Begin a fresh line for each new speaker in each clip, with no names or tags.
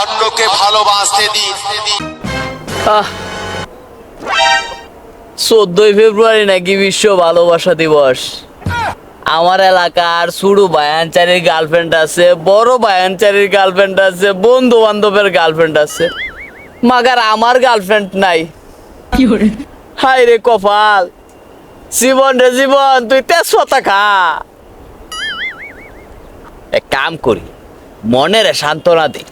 অন্যকে ভালোবাসতে দিন।
চোদ্দই ফেব্রুয়ারি নাকি বিশ্ব ভালোবাসা দিবস। আমার এলাকার সুড়ু বায়ানচারির গার্লফ্রেন্ড আছে বড় বায়ানচারির গার্লফ্রেন্ড আছে বন্ধু বান্ধবের গার্লফ্রেন্ড আছে। মাগার আমার গার্লফ্রেন্ড নাই। হাই রে কপাল। জীবন রে জীবন তুই তেজপাতা খা। এক কাম করি মনের সান্ত্বনা দে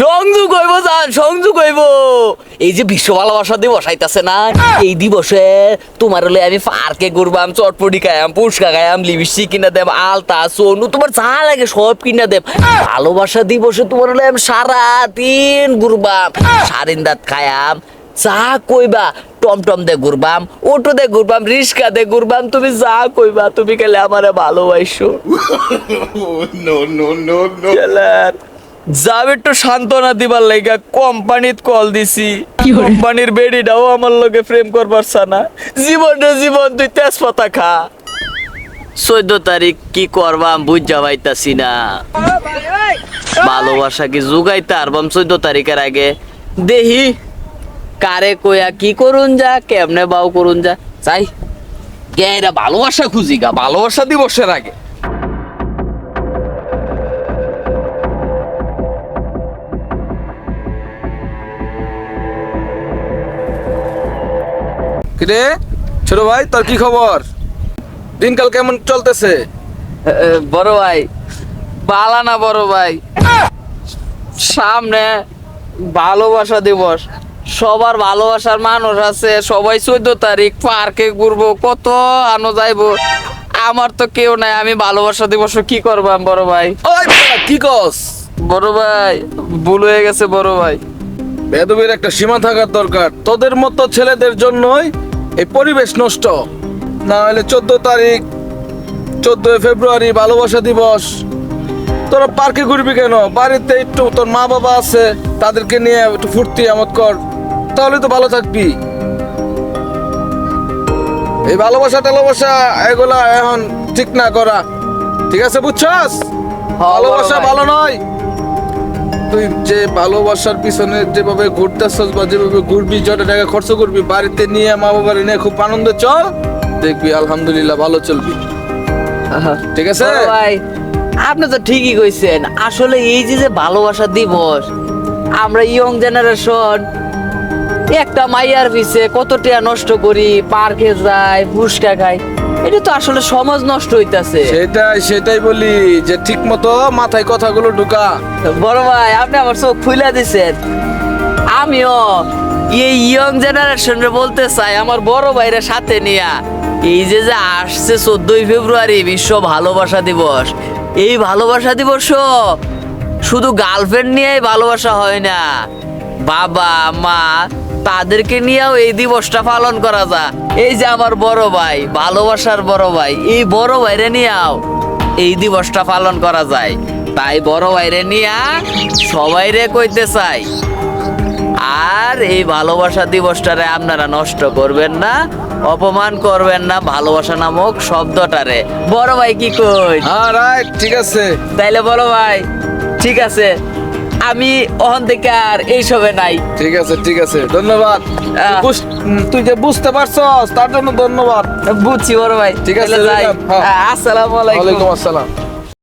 সংযোগ হইব জান সংযোগ হইব। এই যে বিশ্ব ভালোবাসা দিবস আইতাছে না? এই দিবসে তোমার হলে আমি পার্কে ঘুরবাম চটপটি খাইয়াম পুচকা খাইয়াম লিপস্টিক কিনা দেব আলতা সোনু তোমার যা লাগে সব কিনা দেব। ভালোবাসা দিবসে তোমার হলে আমি সারা দিন ঘুরবাম সারিন্দাত খায়াম যা কইবা টমটম দে ঘুরবাম অটো দে ঘুরবাম রিক্সা দে ঘুরবাম তুমি যা কইবা তুমি গেলে আমারে ভালোবাসো। যাব একটু সান্ত্বনা দিবার লাইগা কোম্পানিত কল দিছি। কোম্পানির বেডিটাও আমার লগে ফ্রেম করবার না জীবন রে জীবন তুই তেজপাতা খা। চোদ্দ তারিখ কি করবাম বুঝা পাইতাছি না। ভালোবাসা কি জুগাইতে আরবাম চোদ্দ তারিখের আগে? দেহি কারে কইয়া কি করুন যা কেমনে বাউ করুন যা। চাই গেরা ভালোবাসা খুঁজি গা ভালোবাসা দিবসের আগে।
কিরে ছোট ভাই তোর কি খবর? দিনকাল কেমন চলতেছে?
বড় ভাই বালা না বড় ভাই। সামনে ভালোবাসা দিবস। সবার ভালোবাসার মানুষ আছে। সবাই চোদ্দ তারিখ পার্কে ঘুরবো কত আনো যাইবো। আমার তো কেউ নাই আমি ভালোবাসা দিবস কি করবাম বড় ভাই?
ওই কি কস?
বড় ভাই ভুল হয়ে গেছে বড় ভাই।
বেদবের একটা সীমা থাকার দরকার। তোদের মতো ছেলেদের জন্যই এই পরিবেশ নষ্ট। না হলে চোদ্দ তারিখ চোদ্দই ফেব্রুয়ারি ভালোবাসা দিবস। তোরা পার্কে ঘুরবি কেন? বাড়িতে একটু তোর মা বাবা আছে তাদেরকে নিয়ে একটু ফুর্তি আমত কর। তাহলে তো ভালো থাকবি। এই ভালোবাসা টালোবাসা এগুলা এখন ঠিক না করা। ঠিক আছে বুঝছস? ভালোবাসা ভালো নয়। তুই যে ভালোবাসার পিছনে যেভাবে ঘুরতেছস বা যেভাবে ঘুরবি যত টাকা খরচ করবি বাড়িতে নিয়ে মা বাবার নিয়ে খুব আনন্দে চল। দেখবি আলহামদুলিল্লাহ ভালো চলবি। ঠিক আছে?
ভাই আপনি তো ঠিকই কইছেন আসলে এই যে যে ভালোবাসা দিবস আমরা ইয়ং জেনারেশন একটা মাইয়ার পিছে কত টাকা নষ্ট করি পার্কে যাই ফুচকা খাই এটা তো আসলে সমাজ নষ্ট হইতাছে।
সেটাই সেটাই বলি যে ঠিক মতো মাথায় কথাগুলো ঢুকা।
বড় ভাই আপনি আমার চোখ খুলে দিছেন। আমিও এই ইয়ং জেনারেশনে বলতে চাই আমার বড় ভাইরা সাথে নিয়া। এই যে যে আসছে চোদ্দই ফেব্রুয়ারি বিশ্ব ভালোবাসা দিবস। এই ভালোবাসা দিবস শুধু গার্লফ্রেন্ড নিয়েই ভালোবাসা হয় না। বাবা মা তাদেরকে নিয়েও এই দিবসটা পালন করা যায় এই যে আমার বড় ভাই ভালোবাসার বড় ভাই এই বড় ভাইরে নিয়েও এই দিবসটা পালন করা যায়। তাই বড় ভাইরে নিয়া সবাই রে কইতে চাই আর এই ভালোবাসা দিবসটারে আপনারা নষ্ট করবেন না অপমান করবেন না ভালোবাসা নামক শব্দটারে। বড় ভাই কি কই?
হ্যাঁ রাইট ঠিক আছে।
তাইলে বড় ভাই ঠিক আছে। আমি থেকে আর এইসবে নাই।
ঠিক আছে ঠিক আছে। ধন্যবাদ। বুঝ- তুই যে বুঝতে পারছস তার জন্য ধন্যবাদ।
বুঝছি বড় ভাই।
ঠিক আছে,
যাই।
রইলাম, হ্যাঁ।
আসসালামু আলাইকুম।
ওয়ালাইকুম আসসালাম।